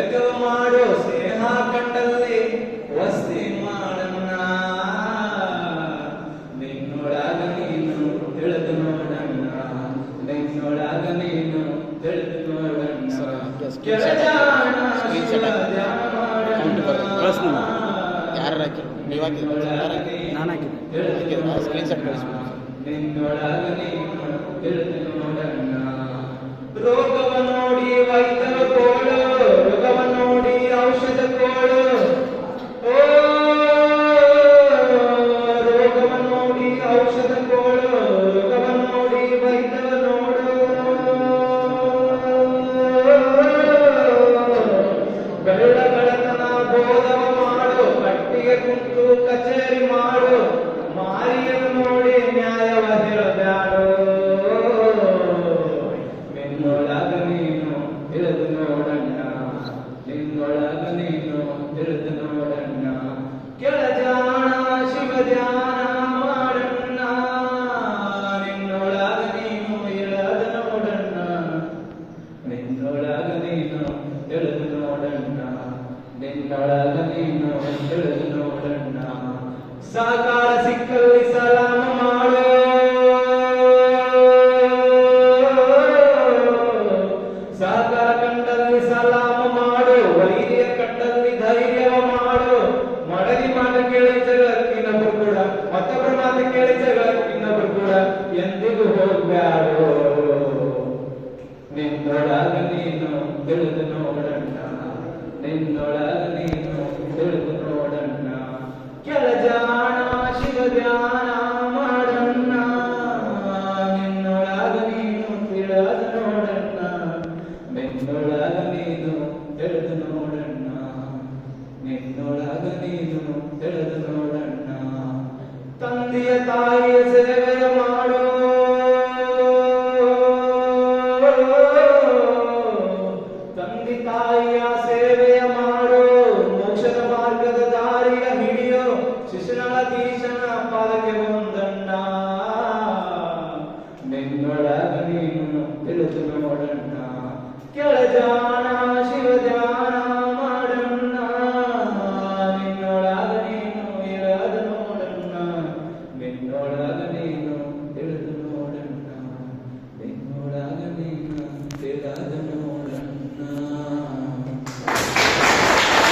ಲೆಕ್ಕವ ಮಾಡು ಸ್ನೇಹ ಕಂಡಲ್ಲಿ ವಸ್ತಿ ಮಾಡಣ್ಣ ನಿನ್ನೊಳಗ ನೀನು ತಿಳಿದು ನೋಡಣ್ಣ ನಿನ್ನೊಳಗ ನೀನು ತಿಳಿದು ನೋಡಣ್ಣ. ಯಾರು ಹಾಕಿದ್ರು? ನೀವು ಹಾಕಿದ್ರು? ನಾನು ಹಾಕಿದ್ದೆ. ಸ್ಕ್ರೀನ್ಶಾಟ್. ನಿನ್ನೊಳಗ ನೀನು ತಿಳಿದು ನಿನ್ನೊಳಗ ನೀನು ತಿಳಿದು ನೋಡಣ್ಣ ಕೆಳಜಾಣ ಶಿವ ಧ್ಯಾನ ಮಾಡಣ್ಣ ನಿನ್ನೊಳಗ ನೀನು ಇಳದ ನೋಡಣ್ಣ ನಿನ್ನೊಳಗ ನೀನು ತಿಳಿದು ನೋಡಣ್ಣ ನಿನ್ನೊಳಗ ನೀನು ತಿಳಿದು ನೋಡಣ್ಣ ಸಾಕಾರ ನಿನ್ನೊಳಗ ನೀನು ತಿಳಿದು ನೋಡಣ್ಣ ಕೆಳಜಾಣ ಶಿವ ಧ್ಯಾನ ಮಾಡಣ್ಣ ನಿನ್ನೊಳಗ ನೋಡಣ್ಣ ನಿನ್ನೊಳಗ ನೀನು ತಿಳಿದು ನೋಡಣ್ಣ ನಿನ್ನೊಳಗ ನೀನು ತಿಳಿದು ನೋಡಣ್ಣ ತಂದೆಯ ತಾಯಿಯ ಸೇವೆಯ ಮಾಡೋ. ತಂದೆ ತಾಯಿಯ